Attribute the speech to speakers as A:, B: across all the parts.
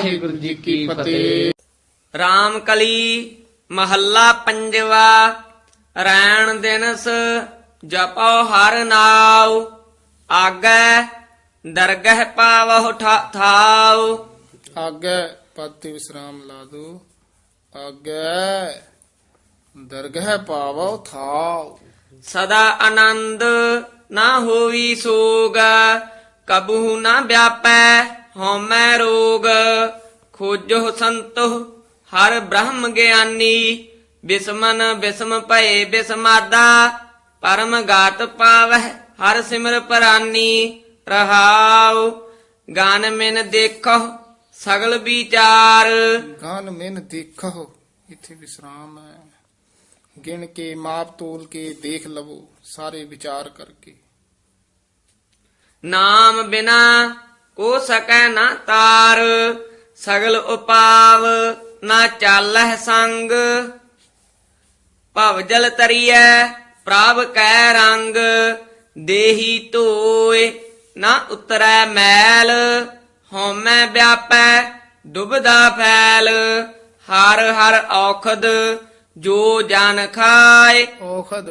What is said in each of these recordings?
A: ਵਾਹਿਗੁਰੂ ਜੀ ਕੀ ਫਤਿਹ।
B: ਰਾਮ ਕਲੀ ਮਹੱਲਾ ਪੰਜਵਾ ਰੈਣ ਦਿਨਸ ਜਪੋ ਹਰ ਨਾਉ ਆਗੈ ਦਰਗਹਿ ਪਾਵਹੁ ਥਾਉ।
A: ਆਗੇ ਪਦ ਤੇ ਵਿਸਰਾਮ ਲਾ ਦੋ ਆਗੇ ਦਰਗਹਿ ਪਾਵੋ ਥਾਉ।
B: ਸਦਾ ਆਨੰਦ ਨਾ ਹੋਵੀ ਸੋਗ ਕਬਹੂ ਨਾ ਵਿਆਪੈ ਹਉਮੈ ਰੋਗ ਖੋਜੋ ਸੰਤੋ ਹਰ ਬ੍ਰਹਮ ਗਿਆਨੀ ਬਿਸਮਨ ਬਿਸਮ ਭਏ ਬਿਸਮਾਦਾ ਪਰਮ ਗਾਤ ਪਾਵਹਿ ਹਰ ਸਿਮਰ ਪਰਾਨੀ ਰਹਾਉ ਗਾਨ ਮਿਨ ਦੇਖੋ ਸਗਲ ਵਿਚਾਰ।
A: ਗਾਨ ਮਿਨ ਦੇਖੋ ਇੱਥੇ ਵਿਸਰਾਮ ਹੈ। ਗਿਣ ਕੇ ਮਾਪ ਤੋਲ ਕੇ ਦੇਖ ਲਵੋ ਸਾਰੇ ਵਿਚਾਰ ਕਰਕੇ।
B: ਨਾਮ ਬਿਨਾ ਕੋ ਸਕੈ ਨਾ ਤਾਰ ਸਗਲ ਉਪਾਵ ਨਾ ਚਾਲਹਿ ਸੰਗ। ਭਵ ਜਲ ਤਰੀਐ ਪ੍ਰਭ ਕੈ ਰੰਗ ਦੇਹੀ ਧੋਏ ਨਾ ਉਤਰੈ ਮੈਲ। ਹਉਮੈ ਵਿਆਪੈ ਦੁਬਦਾ ਫੈਲ। ਹਰ ਹਰ ਔਖਦ ਜੋ ਜਨ ਖਾਏ।
A: ਔਖਦ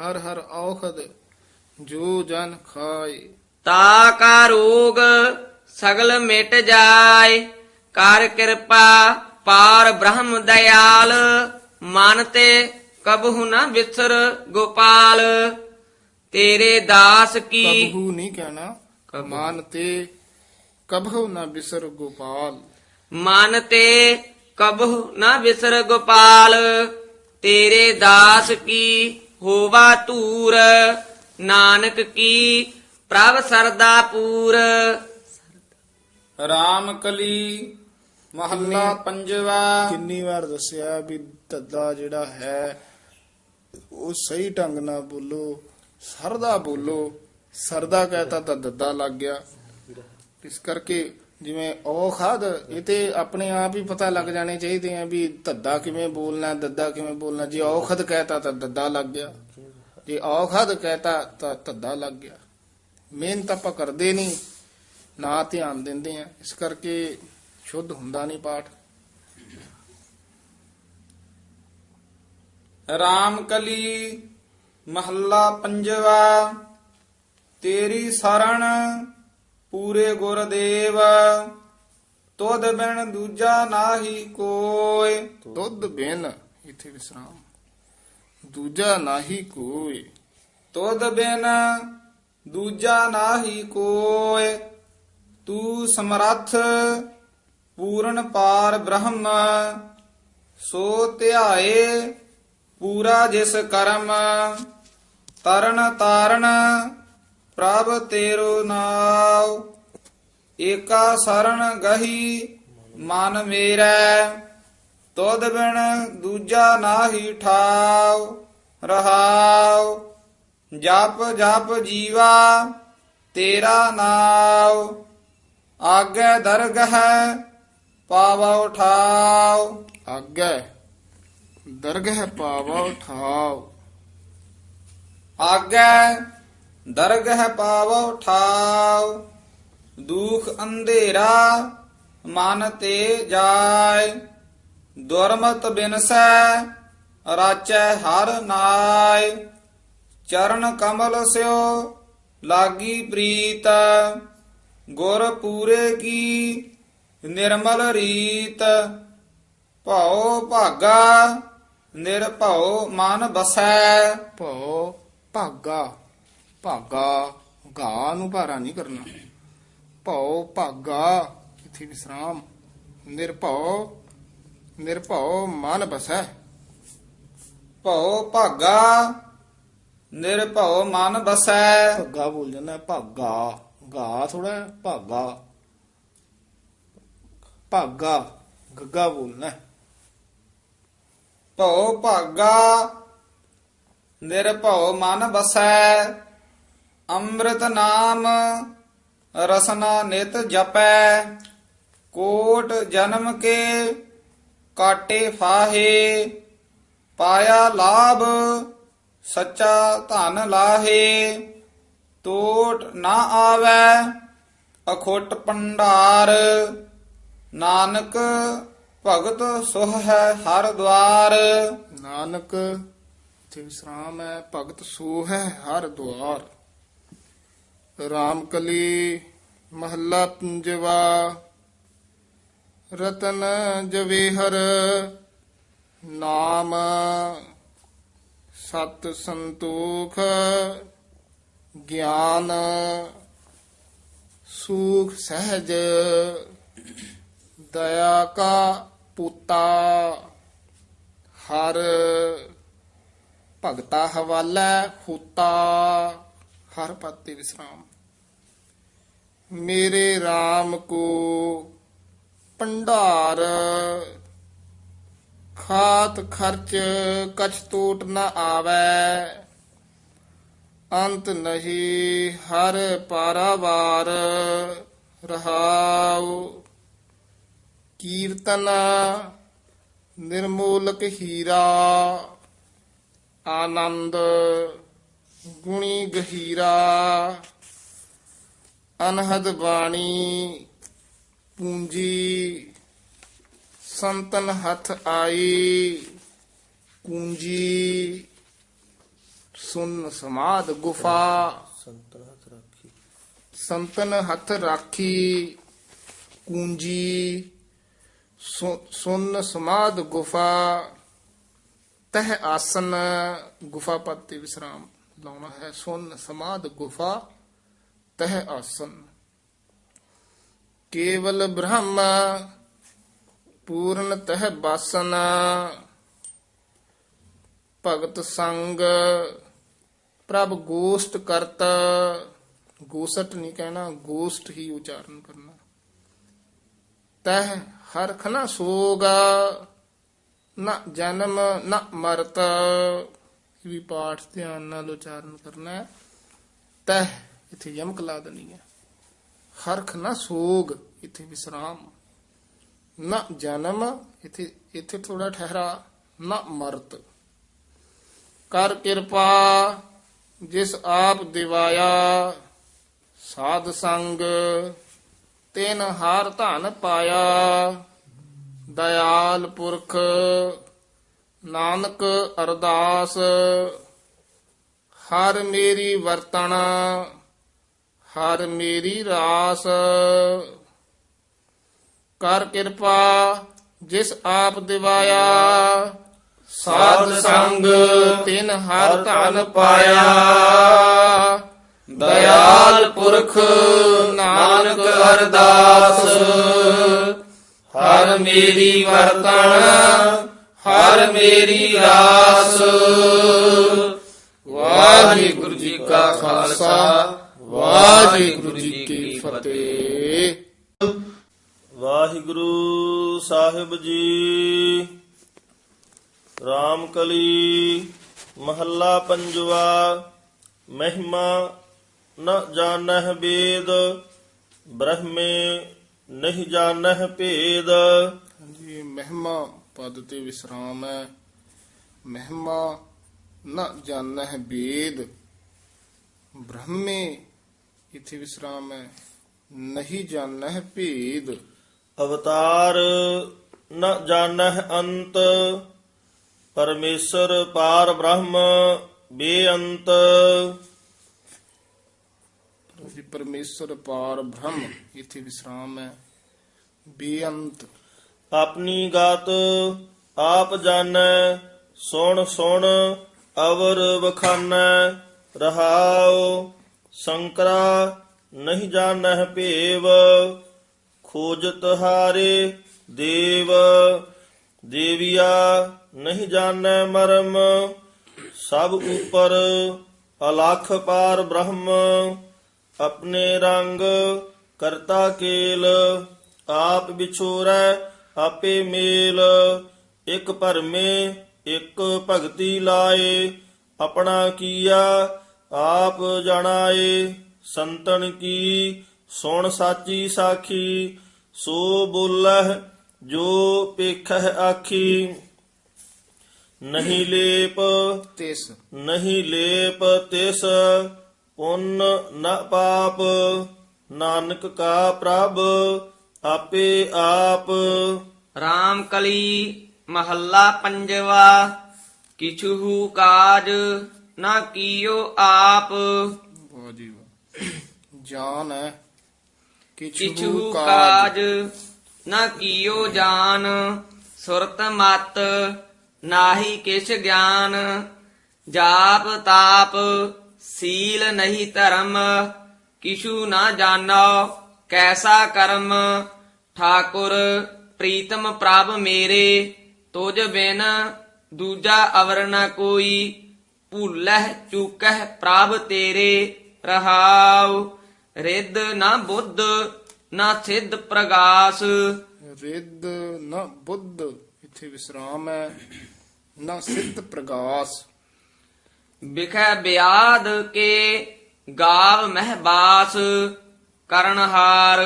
A: ਹਰ ਹਰ ਔਖਦ ਜੋ ਜਨ ਖਾਏ।
B: ਤਾ ਕਾ ਰੋਗ ਸਗਲ ਮਿਟ ਜਾਏ ਕਰ ਕਿਰਪਾ ਪਾਰ ਬ੍ਰਹਮ ਦਇਆਲ ਮਨ ਤੇ ਕਬਹੁ ਨਾ ਵਿਸਰ ਗੋਪਾਲ। ਤੇਰੇ ਦਾਸ ਕੀ
A: ਕਬਹੂ ਨਹੀਂ ਕਹਿਣਾ ਮਾਨ ਤੇ ਕਬਹੂ ਨਾ ਬਿਸਰ ਗੋਪਾਲ।
B: ਮਨ ਤੇ ਕਬਹੁ ਨਾ ਵਿਸਰ ਗੋਪਾਲ ਤੇਰੇ ਦਾਸ ਕੀ ਹੋਵਾ ਧੂਰ ਨਾਨਕ ਕੀ ਪ੍ਰਭ ਸਰਦਾ ਪੂਰ।
C: ਰਾਮ ਕਲੀ ਮਹੱਲਾ ਪੰਜਵਾ।
A: ਕਿੰਨੀ ਵਾਰ ਦੱਸਿਆ ਵੀ ਧੱਦਾ ਜਿਹੜਾ ਹੈ ਉਹ ਸਹੀ ਢੰਗ ਨਾਲ ਬੋਲੋ ਸਰਦਾ ਬੋਲੋ। ਸਰਦਾ ਕਹਤਾ ਤਾਂ ਦੱਦਾ ਲੱਗ ਗਿਆ। ਇਸ ਕਰਕੇ ਜਿਵੇਂ ਔਖਦ ਇਹ ਤੇ ਆਪਣੇ ਆਪ ਹੀ ਪਤਾ ਲੱਗ ਜਾਣੇ ਚਾਹੀਦੇ ਆ ਵੀ ਧੱਦਾ ਕਿਵੇਂ ਬੋਲਣਾ ਦੱਦਾ ਕਿਵੇਂ ਬੋਲਣਾ। ਜੇ ਔਖਦ ਕਹਤਾ ਤਾਂ ਦੱਦਾ ਲੱਗ ਗਿਆ। ਜੇ ਔਖਦ ਕਹਤਾ ਤਾਂ ਧੱਦਾ ਲੱਗ ਗਿਆ। ਮਿਹਨਤ ਆਪਾਂ ਕਰਦੇ ਨਹੀਂ। ਨਾ ਧਿਆਨ ਦਿੰਦੇ ਆ ਇਸ ਕਰਕੇ ਸ਼ੁੱਧ ਹੁੰਦਾ ਨਹੀਂ ਪਾਠ।
C: ਰਾਮ ਕਲੀ ਮਹੱਲਾ ਪੰਜਵਾ ਤੇਰੀ ਸਰਣ ਪੂਰੇ ਗੁਰਦੇਵ ਤੁਧ ਬਿਨ ਦੂਜਾ ਨਾਹੀ ਕੋਇ।
A: ਦੁੱਧ ਬਿਨ ਇਥੇ ਵਿਸਰਾਮ। ਦੂਜਾ ਨਾਹੀ ਕੋਈ
C: ਤੁਧ ਬਿਨ ਦੂਜਾ ਨਾਹੀ ਕੋਇ। ਤੂੰ ਸਮਰੱਥ ਪੂਰਨ ਪਾਰ ਬ੍ਰਹਮ, ਸੋ ਧਿਆਏ ਪੂਰਾ ਜਿਸ ਕਰਮ, ਤਰਨ ਤਾਰਨ ਪ੍ਰਭ ਤੇਰੋ ਨਾਉ, ਏਕਾ ਸਰਣ ਗਹੀ ਮਨ ਮੇਰਾ ਤੋਦ ਬਿਨ ਦੂਜਾ ਨਾਹੀ ਠਾਉ, ਰਹਾਉ, ਜਪ ਜਪ ਜੀਵਾ ਤੇਰਾ ਨਾਉ। ਆਗੇ ਦਰਗਹ ਪਾਵਾ ਉਠਾਉ
A: ਆਗੇ ਦਰਗਹ ਪਾਵਾ ਉਠਾਓ।
C: ਆਗੇ ਦਰਗਹ ਪਾਵਾ ਉਠਾਉ ਦੁਖ ਅੰਧੇਰਾ ਮਨ ਤੇ ਜਾਏ। ਦੁਰਮਤ ਬਿਨਸੈ ਰਾਚੈ ਹਰ ਨਾਇ ਚਰਨ ਕਮਲ ਸਿਓ ਲਾਗੀ ਪ੍ਰੀਤ। ਗੁਰ ਪੂਰੇ ਕੀ ਨਿਰਮਲ ਰੀਤ ਭਉ ਭਾਗਾ ਨਿਰਭਉ ਮਨ ਬਸੈ।
A: ਭਉ ਭਾਗਾ ਭਾਗਾ ਗਾ ਨੂੰ ਭਾਰਾ ਨਹੀਂ ਕਰਨਾ। ਭਉ ਭਾਗਾ ਇਥੇ ਵਿਸਰਾਮ। ਨਿਰਭਉ ਨਿਰਭਉ ਮਨ ਬਸੈ।
C: ਭਉ ਭਾਗਾ ਨਿਰਭਉ ਮਨ ਬਸੈ।
A: ਭੱਗਾ ਬੋਲ ਜਾਂਦਾ ਭਾਗਾ। ਗਾ ਥੋੜਾ ਭਾਗਾ ਭਾਗਾ, ਗੱਗਾ ਬੋਲਣਾ ਹੈ।
C: ਭਉ ਭਾਗਾ, ਨਿਰਭਉ ਮਨ ਬਸੈ ਅੰਮ੍ਰਿਤ ਨਾਮ ਰਸਨਾ ਨਿਤ ਜਪੈ, ਕੋਟ ਜਨਮ ਕੇ ਕਾਟੇ ਫਾਹੇ, ਪਾਇਆ ਲਾਭ ਸੱਚਾ ਧਨ ਲਾਹੇ ਤੋਟ ਨਾ ਆਵੈ, ਅਖੁੱਟ ਪੰਡਾਰ ਨਾਨਕ ਭਗਤ ਸੁਹ ਹੈ ਹਰ ਦੁਆਰ
A: ਨਾਨਕ ਇੱਥੇ ਵਿਸਰਾਮ ਹੈ, ਭਗਤ ਸੋ ਹੈ ਹਰ ਦੁਆਰ ਰਾਮਕਲੀ ਮਹੱਲਾ ਪੰਜਵਾ, ਰਤਨ ਜਵੇਹਰ। ਨਾਮ ਸਤ ਸੰਤੋਖ ਗਿਆਨ ਸੁਖ ਸਹਿਜ ਦਇਆ ਕਾ ਪੁੱਤਾ ਹਰ ਭਗਤਾ ਹਵਾਲਾ ਹੁਤਾ ਹਰ ਪਤੀ ਵਿਸਰਾਮ। ਮੇਰੇ RAM ਕੋ ਭੰਡਾਰ ਖਾਤ ਖਰਚ ਕਛ ਟੋਟ ਨਾ ਆਵੈ। ਅੰਤ ਨਹੀਂ ਹਰ ਪਾਰਾਵਾਰ ਰਹਾਉ। ਕੀਰਤਨ ਨਿਰਮੋਲਕ ਹੀਰਾ, ਆਨੰਦ ਗੁਣੀ ਗਹੀਰਾ। ਅਨਹਦ ਬਾਣੀ ਪੂੰਜੀ, ਸੰਤਨ ਹੱਥ ਆਈ ਕੁੰਜੀ ਸੁਨ ਸਮਾਦ ਗੁਫਾ। ਸੰਤਨ ਹੱਥ ਰਾਖੀ। ਕੂੰਜੀ। ਸੁ- ਸੁਨ ਸਮਾਦ ਗੁਫਾ। ਤਹ ਆਸਨ। ਗੁਫਾ ਪਤੀ ਵਿਸਰਾਮ ਲਾਉਣਾ ਹੈ। ਸੁਨ ਸਮਾਦ ਗੁਫਾ। ਤਹ ਆਸਨ। ਕੇਵਲ ਬ੍ਰਹਮ ਪੂਰਨ ਤਹ ਬਾਸਨ। ਭਗਤ ਸੰਗ ਪ੍ਰਭ ਗੋਸ਼ਟ ਕਰਤਾ। ਗੋਸਟ ਨਹੀਂ ਕਹਿਣਾ, ਗੋਸ਼ਟ ਹੀ ਉਚਾਰਨ ਕਰਨਾ। ਤਹ ਹਰਖ ਨਾ ਸੋਗਾ, ਨਾ ਜਨਮ ਨਾ ਮਰਤ। ਵੀ ਪਾਠ ਧਿਆਨ ਨਾਲ ਉਚਾਰਨ ਕਰਨਾ ਹੈ। ਤਹ ਇੱਥੇ ਯਮਕ ਲਾ ਦੇਣੀ ਹੈ। ਹਰਖ ਨਾ ਸੋਗ, ਇੱਥੇ ਵਿਸਰਾਮ। ਨਾ ਜਨਮ, ਇੱਥੇ ਇੱਥੇ ਥੋੜਾ ਠਹਿਰਾ। ਨਾ ਮਰਤ। ਕਰ ਕਿਰਪਾ ਜਿਸ ਆਪ ਦਿਵਾਇਆ, ਸਾਧ ਸੰਗ, ਤਿਨ ਹਾਰ ਧਨ ਪਾਇਆ। ਦਇਆਲ ਪੁਰਖ, ਨਾਨਕ ਅਰਦਾਸ, ਹਰ ਮੇਰੀ ਵਰਤਣਾ, ਹਰ ਮੇਰੀ ਰਾਸ। ਕਰ ਕਿਰਪਾ ਜਿਸ ਆਪ ਦਿਵਾਇਆ ਸਾਧ ਸੰਗ ਤਿਨ ਹਰ ਧਨ ਪਾਇਆ। ਦਇਆਲ ਪੁਰਖ ਨਾਨਕ ਅਰਦਾਸ ਹਰ ਮੇਰੀ ਵਰਤਣ ਹਰ ਮੇਰੀ ਰਾਸ। ਵਾਹਿਗੁਰੂ ਜੀ ਕਾ ਖਾਲਸਾ ਵਾਹਿਗੁਰੂ ਜੀ ਕੀ ਫਤਿਹ।
D: ਵਾਹਿਗੁਰੂ ਸਾਹਿਬ ਜੀ। ਰਾਮਕਲੀ ਮਹੱਲਾ ਪੰਜਵਾ ਮਹਿਮਾ ਨ ਜਾਣਹਿ ਵੇਦ ਬ੍ਰਹਮੇ ਨਹੀਂ ਜਾਣਹਿ ਭੇਦ।
A: ਹਾਂਜੀ ਮਹਿਮਾ ਪਦ ਤੇ ਵਿਸਰਾਮ ਹੈ। ਮਹਿਮਾ ਨ ਜਾਣੈ ਹੈ ਵੇਦ ਬ੍ਰਹਮੇ ਇਥੇ ਵਿਸਰਾਮ ਹੈ। ਨਹੀਂ ਜਾਣੈ ਹੈ ਭੇਦ।
D: ਅਵਤਾਰ ਨ ਜਾਣਹਿ ਅੰਤ ਪਰਮੇਸ਼ਰ ਪਾਰ ਬ੍ਰਹਮ ਬੇਅੰਤ।
A: ਜੀ ਪਰਮੇਸ਼ਰ ਪਾਰ ਬ੍ਰਹਮ ਇਥੇ ਵਿਸਰਾਮ ਹੈ। ਬੇਅੰਤ।
D: ਆਪਣੀ ਗਾਤ ਆਪ ਜਾਣੈ ਸੁਣ ਸੁਣ ਅਵਰ ਵਖਾਨੈ ਰਹਾਉ ਸ਼ੰਕਰਾ ਨਹੀਂ ਜਾਣੈ ਭੇਵ ਖੋਜਤ ਹਾਰੇ ਦੇਵ ਦੇਵੀਆ ਨਹੀਂ ਜਾਣੈ ਮਰਮ, ਸਭ ਉਪਰ ਅਲਖ ਪਾਰ ਬ੍ਰਹਮ, ਆਪਣੇ ਰੰਗ ਕਰਤਾ ਕੇਲ, ਆਪ ਵਿਛੋਰੈ ਆਪੇ ਮੇਲ, ਇਕ ਭਰਮੇ, ਇਕ ਭਗਤੀ ਲਾਏ, ਆਪਣਾ ਕੀਆ ਆਪ ਜਣਾਏ, ਸੰਤਨ ਕੀ, ਸੁਣ ਸਾਚੀ ਸਾਖੀ, ਸੋ ਬੋਲਹਿ ਜੋ ਪੇਖਹਿ ਆਖੀ। ਨਹੀਂ ਲੇਪ।
A: ਤਿਸ।
D: ਨਹੀਂ ਲੇਪ ਤਿਸ। ਪੁੰਨ ਨ ਪਾਪ। ਨਾਨਕ ਕਾ ਪ੍ਰਭ ਆਪੇ ਆਪ।
B: RAM ਕਲੀ ਮਹੱਲਾ ਪੰਜਵਾ ਕਿਛੂ ਕਾਜ ਨਾ ਕੀਓ ਆਪ।
A: ਜਾਨ
B: ਕਿਛੂ ਕਾਜ ਨਾ ਕੀਓ ਜਾਨ। ਸੁਰਤ ਮਤ ਨਾਹੀ ਕਿਛ ਗਿਆਨ, ਜਾਪ ਤਾਪ, ਸੀਲ ਨਹੀਂ ਧਰਮ, ਕਿਛੂ ਨਾ ਜਾਣੋ, ਕੈਸਾ ਕਰਮ, ਠਾਕੁਰ, ਪ੍ਰੀਤਮ ਪ੍ਰਭ ਮੇਰੇ ਤੁਝ ਬਿਨ ਦੂਜਾ ਅਵਰ ਨ ਕੋਈ, ਭੁੱਲਹਿ ਚੁਕਹਿ ਪ੍ਰਭ ਤੇਰੇ ਰਹਾਉ, ਰਿੱਧ ਨਾ ਬੁੱਧ, ਨਾ ਸਿੱਧ ਪ੍ਰਗਾਸ।
A: ਰਿੱਧ ਨਾ ਬੁੱਧ। ਇੱਥੇ ਵਿਸਰਾਮ ਹੈ, ਨਾ ਸਿੱਧ ਪ੍ਰਗਾਸ।
B: ਬਿਖੈ ਬਿਆਦ ਕੇ ਗਾਵ ਮਹਿਬਾਸ ਕਰਨਹਾਰ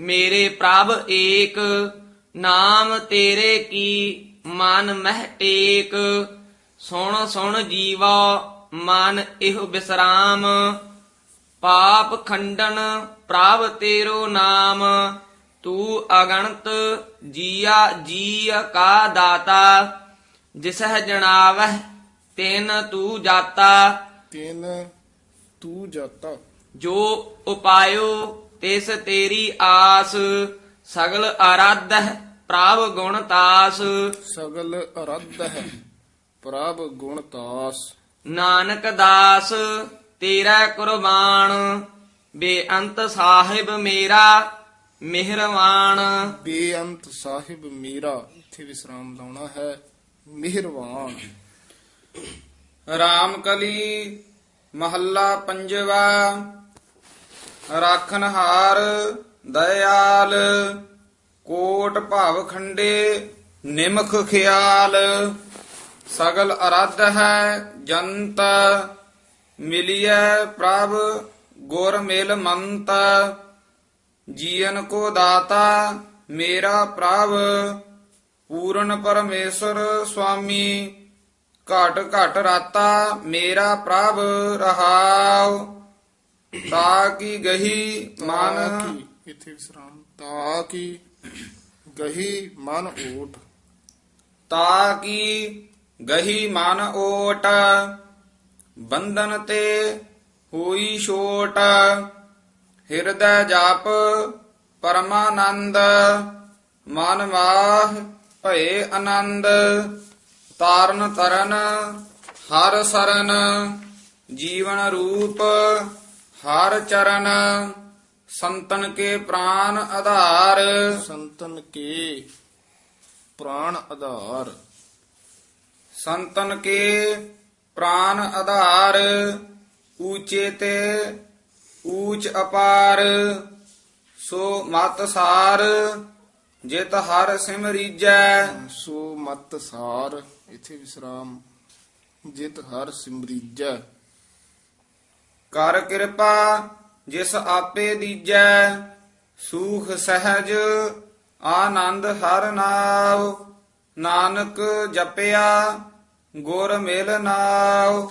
B: ਮੇਰੇ ਪ੍ਰਭ ਏਕ, ਨਾਮ ਤੇਰੇ ਕੀ ਮਨ ਮਹਿ ਟੇਕ। ਸੁਣ ਸੁਣ ਜੀਵਾ, ਮਨ ਇਹੋ ਬਿਸਰਾਮ, ਪਾਪ ਖੰਡਨ ਪ੍ਰਭ ਤੇਰੋ ਨਾਮ। ਤੂੰ ਅਗਣਤ ਜੀਆ ਜੀ ਕਾ ਦਾਤਾ ਜਿਸਹਿ ਜਣਾਵਹਿ ਤਿਨ ਤੂੰ ਜਾਤਾ
A: ਤਿਨ ਤੂੰ ਜਾਤਾ
B: ਜੋ ਉਪਾਇਓ ਤਿਸ ਤੇਰੀ ਆਸ ਸਗਲ ਆਰਾਧਹਿ ਪ੍ਰਭ ਗੁਣ ਤਾਸ
A: ਸਗਲ ਅਰਧ ਹੈ ਪ੍ਰਭ ਗੁਣ ਤਾਸ
B: ਨਾਨਕ ਦਾਸ ਤੇਰਾ ਕੁਰਬਾਨ ਬੇਅੰਤ ਸਾਹਿਬ ਮੇਰਾ ਮਿਹਰਵਾਨ।
A: ਬੇਅੰਤ ਸਾਹਿਬ ਮੇਰਾ ਇੱਥੇ ਵਿਸਰਾਮ ਲਾਉਣਾ ਹੈ। ਮਿਹਰਵਾਨ।
C: ਰਾਮ ਕਲੀ ਮਹੱਲਾ ਪੰਜਵਾ। ਰਾਖਨਹਾਰ ਦਇਆਲ। ਕੋਟ ਭਾਵ ਖੰਡੇ ਨਿਮਖ ਖਿਆਲ। ਸਗਲ ਅਰਧ ਹੈ ਜੰਤ। ਮਿਲਿਐ ਪ੍ਰਭ ਗੁਰ ਮਿਲ ਮੰਤ। ਜੀਵਨ ਕੋ ਦਾਤਾ ਮੇਰਾ ਪ੍ਰਭ ਪੂਰਨ ਪਰਮੇਸ਼ਰ ਸੁਆਮੀ ਘਟ ਘਟ ਰਾਤਾ ਮੇਰਾ ਪ੍ਰਭ ਰਹਾਉ। ਤਾ ਕੀ ਗਹੀ ਮਨ
A: ਕੀ ਇੱਥੇ ਵਿਸਰਾਮ। ਤਾ ਕੀ ਗਹੀ ਮਨ ਓਟ।
C: ਤਾ ਕੀ ਗਹੀ ਮਨ ਓਟ। ਬੰਧਨ ਤੇ ਹੋਈ ਛੋਟ। ਹਿਰਦੈ ਜਾਪ ਪਰਮਾਨੰਦ ਮਨ ਮਾਹ ਭਏ ਆਨੰਦ ਤਾਰਨ ਤਰਨ ਹਰ ਸਰਨ ਜੀਵਨ ਰੂਪ ਹਰ ਚਰਨ ਸੰਤਨ ਕੇ ਪ੍ਰਾਨ ਆਧਾਰ।
A: ਸੰਤਨ ਕੇ ਪ੍ਰਾਣ ਆਧਾਰ।
C: ਸੰਤਨ ਕੇ ਪ੍ਰਾਨ ਆਧਾਰ ਊਚੇ ਤੇ ਊਚ ਅਪਾਰ ਸੋ ਮਤ ਸਾਰ ਜਿਤ ਹਰ ਸਿਮਰੀਜੈ
A: ਸੋ ਮਤ ਸਾਰ ਇੱਥੇ ਵਿਸਰਾਮ। ਜਿਤ ਹਰ ਸਿਮਰੀਜੈ
C: ਕਰ ਕਿਰਪਾ ਜਿਸ ਆਪੇ ਦੀਜੈ। ਸੂਖ ਸਹਿਜ ਆਨੰਦ ਹਰ ਨਾਉ। ਨਾਨਕ ਜਪਿਆ ਗੁਰ ਮਿਲ ਨਾਉ।